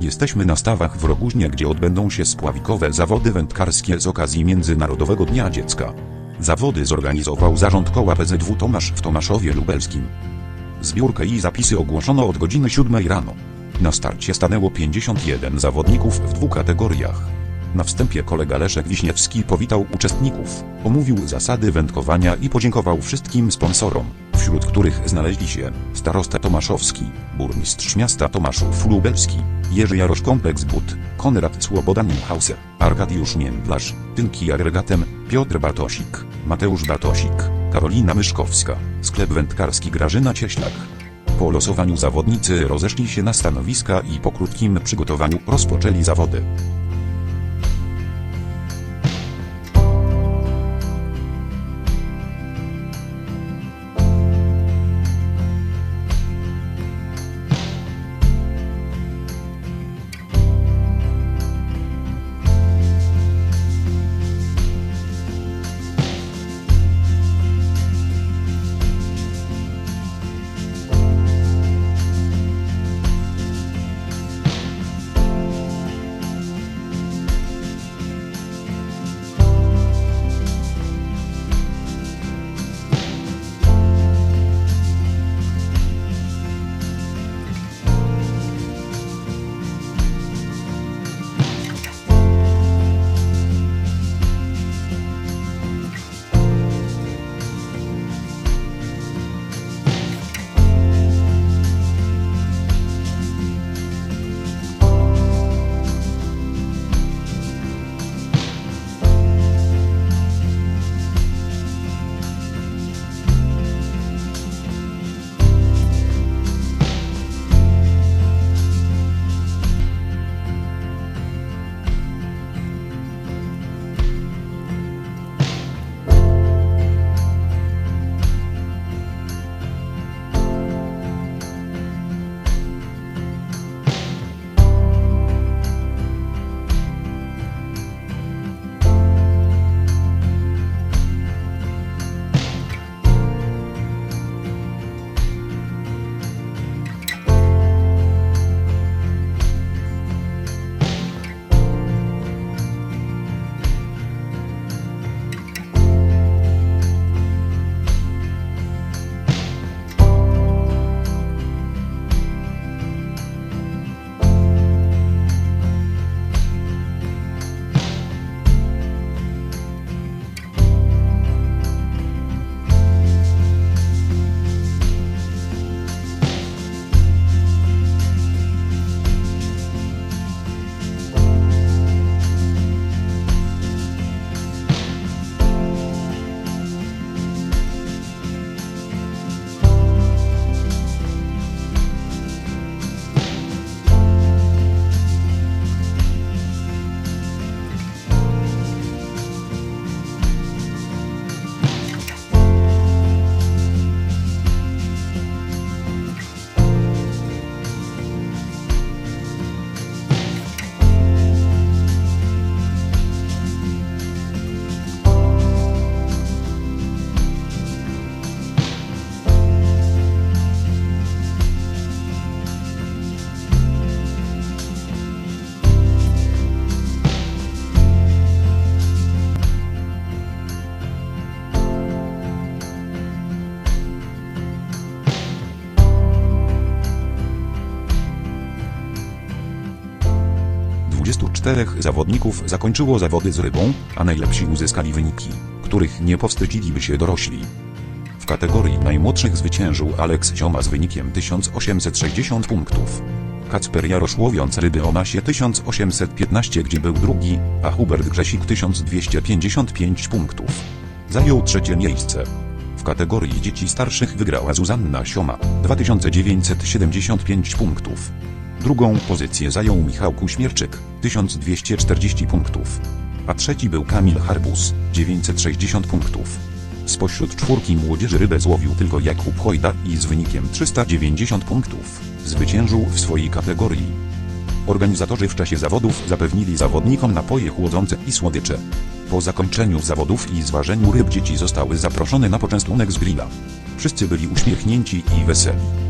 Jesteśmy na stawach w Roguźnie, gdzie odbędą się spławikowe zawody wędkarskie z okazji Międzynarodowego Dnia Dziecka. Zawody zorganizował zarząd koła PZW Tomasz w Tomaszowie Lubelskim. Zbiórkę i zapisy ogłoszono od godziny 7 rano. Na starcie stanęło 51 zawodników w dwóch kategoriach. Na wstępie kolega Leszek Wiśniewski powitał uczestników, omówił zasady wędkowania i podziękował wszystkim sponsorom, wśród których znaleźli się starosta Tomaszowski, burmistrz miasta Tomaszów Lubelski, Jerzy Jarosz Kompleks But, Konrad Słoboda Milhauser, Arkadiusz Międlarz, Tynki Agregatem, Piotr Bartosik, Mateusz Bartosik, Karolina Myszkowska, sklep wędkarski Grażyna Cieślak. Po losowaniu zawodnicy rozeszli się na stanowiska i po krótkim przygotowaniu rozpoczęli zawody. Czterech zawodników zakończyło zawody z rybą, a najlepsi uzyskali wyniki, których nie powstydziliby się dorośli. W kategorii najmłodszych zwyciężył Aleks Zioma z wynikiem 1860 punktów. Kacper Jarosz łowiąc ryby o masie 1815 gdzie był drugi, a Hubert Grzesik 1255 punktów. Zajął trzecie miejsce. W kategorii dzieci starszych wygrała Zuzanna Sioma 2975 punktów. Drugą pozycję zajął Michał Kuśmierczyk 1240 punktów. A trzeci był Kamil Harbus 960 punktów. Spośród czwórki młodzieży rybę złowił tylko Jakub Hojda i z wynikiem 390 punktów zwyciężył w swojej kategorii. Organizatorzy w czasie zawodów zapewnili zawodnikom napoje chłodzące i słodycze. Po zakończeniu zawodów i zważeniu ryb dzieci zostały zaproszone na poczęstunek z grilla. Wszyscy byli uśmiechnięci i weseli.